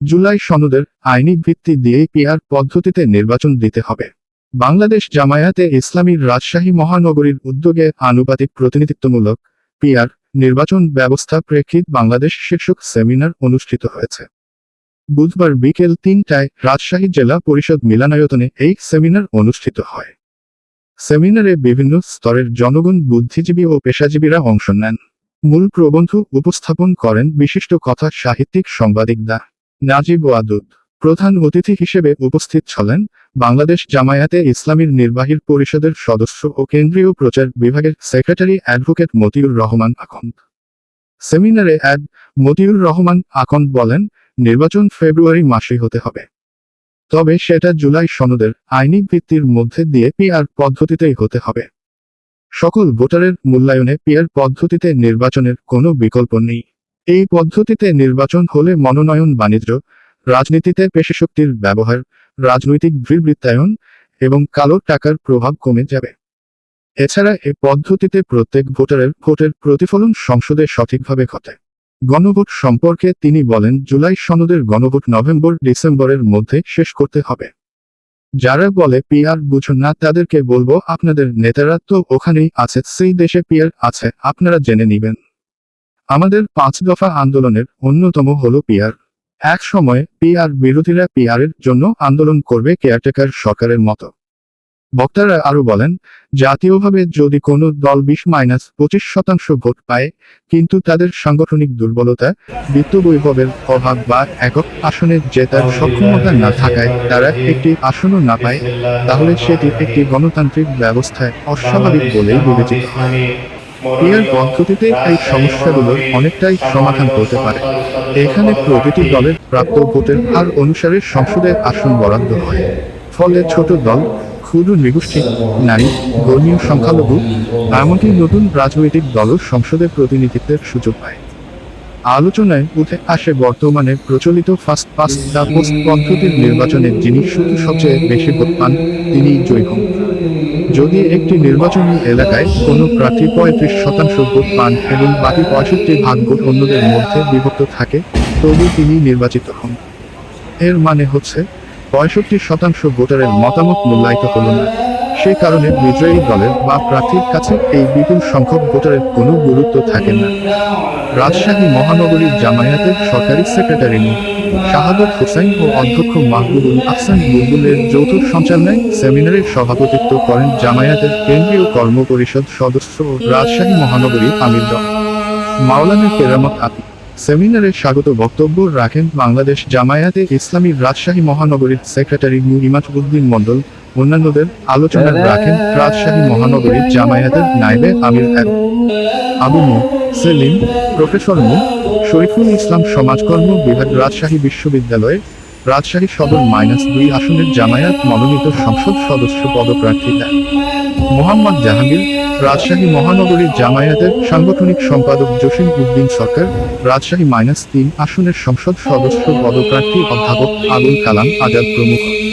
জুলাই সনদের আইনি ভিত্তি দিয়েই পিআর পদ্ধতিতে নির্বাচন দিতে হবে। বাংলাদেশ জামায়াতে ইসলামীর রাজশাহী মহানগরীর উদ্যোগে আনুপাতিক প্রতিনিধিত্বমূলক পিআর নির্বাচন ব্যবস্থা প্রেক্ষিত বাংলাদেশ শীর্ষক সেমিনার অনুষ্ঠিত হয়েছে। বুধবার বিকেল তিনটায় রাজশাহী জেলা পরিষদ মিলানায়তনে এই সেমিনার অনুষ্ঠিত হয়। সেমিনারে বিভিন্ন স্তরের জনগণ, বুদ্ধিজীবী ও পেশাজীবীরা অংশ নেন। মূল প্রবন্ধ উপস্থাপন করেন বিশিষ্ট কথা সাহিত্যিক সাংবাদিক দা নাজিব ওয়াদুদ প্রধান অতিথি হিসেবে উপস্থিত ছিলেন বাংলাদেশ জামায়াতে ইসলামীর নির্বাহী পরিষদের সদস্য ও কেন্দ্রীয় প্রচার বিভাগের সেক্রেটারি অ্যাডভোকেট মতিউর রহমান আকন্দ। সেমিনারে অ্যাড মতিউর রহমান আকন্দ বলেন, নির্বাচন ফেব্রুয়ারি মাসেই হতে হবে। তবে সেটা জুলাই সনদের আইনি ভিত্তির মধ্যে দিয়ে পিআর পদ্ধতিতেই হতে হবে। সকল ভোটারের মূল্যায়নে পিআর পদ্ধতিতে নির্বাচনের কোনো বিকল্প নেই। এই পদ্ধতিতে নির্বাচন হলে মনোনয়ন বাণিজ্য, রাজনীতিতে পেশিশক্তির ব্যবহার, রাজনৈতিক দুর্বৃত্তায়ন এবং কালো টাকার প্রভাব কমে যাবে। এছাড়া এ পদ্ধতিতে প্রত্যেক ভোটারের ভোটের প্রতিফলন সংসদে সঠিকভাবে ঘটে। গণভোট সম্পর্কে তিনি বলেন, জুলাই সনদের গণভোট নভেম্বর ডিসেম্বরের মধ্যে শেষ করতে হবে। যারা বলে পিআর বুঝো না, তাদেরকে বলব, আপনাদের নেতারা তো ওখানেই আছে, সেই দেশে পিআর আছে, আপনারা জেনে নিবেন। আমাদের পাঁচ দফা আন্দোলনের অন্যতম হলো পিআর। এক সময় পিআর বিরোধীরা পিআরের জন্য আন্দোলন করবে কেয়ারটেকার সরকারের মতো। বক্তারা আরও বলেন জাতীয়ভাবে যদি কোনো দল বিশ মাইনাস পঁচিশ শতাংশ ভোট পায় কিন্তু তাদের সাংগঠনিক দুর্বলতা বিত্ত বৈভবের অভাব বা একক আসনে জেতার সক্ষমতা না থাকায় তারা একটি আসনও না পায় তাহলে সেটি একটি গণতান্ত্রিক ব্যবস্থায় অস্বাভাবিক বলেই বিবেচিত। হয় পিয়ার পদ্ধতিতে এই সমস্যাগুলোর অনেকটাই সমাধান করতে পারে। এখানে প্রতিটি দলের প্রাপ্ত ভোটের হার অনুসারে সংসদে আসন বরাদ্দ হয়। ফলে ছোট দল ক্ষুদ্র নৃগোষ্ঠী নারী ধর্মীয় সংখ্যালঘু এমনকি নতুন রাজনৈতিক দলও সংসদে প্রতিনিধিত্বের সুযোগ পায়। আলোচনায় উঠে আসে বর্তমানে প্রচলিত ফার্স্ট পাস্ট দ্য পোস্ট পদ্ধতির নির্বাচনে যিনি শুধু সবচেয়ে বেশি ভোট পান তিনি জয়ী হন। যদি একটি নির্বাচনী এলাকায় কোনো প্রার্থী পঁয়ত্রিশ শতাংশ ভোট পান এবং বাকি পঁয়ষট্টি ভাগ ভোট অন্যদের মধ্যে বিভক্ত থাকে, তবু তিনি নির্বাচিত হন। এর মানে হচ্ছে, পঁয়ষট্টি শতাংশ ভোটারের মতামত মূল্যায়িত হল না। সে কারণে বিজয়ী দলের বা প্রার্থীর কাছে এই বিপুল সংখ্যক ভোটারের কোনো গুরুত্ব থাকে না। রাজশাহী মহানগরীর জামায়াতের সরকারি সেক্রেটারি মো শাহাদত হোসেন ও অধ্যক্ষ মাহবুবুল আহসান বুলবুলের যৌথ সঞ্চালনায় সেমিনারে সভাপতিত্ব করেন জামায়াতের কেন্দ্রীয় কর্ম পরিষদ সদস্য ও রাজশাহী মহানগরী আমির দল। মাওলানা কেরামত আতি সেমিনারে স্বাগত বক্তব্য রাখেন বাংলাদেশ জামায়াতে ইসলামীর রাজশাহী মহানগরীর সেক্রেটারি মু ইমাজউদ্দিন মণ্ডল অন্যান্যদের আলোচনা রাখেন রাজশাহী মহানগরীর জামায়াতের নাইবে আমির এক আবু মো, সেলিম, প্রফেসর মো, শরীফুল ইসলাম সমাজকর্ম বিভাগ রাজশাহী বিশ্ববিদ্যালয়ে রাজশাহী সদর মাইনাস দুই আসনের জামায়াত মনোনীত সংসদ সদস্য পদপ্রার্থী দেন। মোহাম্মদ জাহাঙ্গীর, রাজশাহী মহানগরীর জামায়াতের সাংগঠনিক সম্পাদক জসিম উদ্দিন সরকার, রাজশাহী মাইনাস তিন আসনের সংসদ সদস্য পদপ্রার্থী অধ্যাপক আবুল কালাম আজাদ প্রমুখ।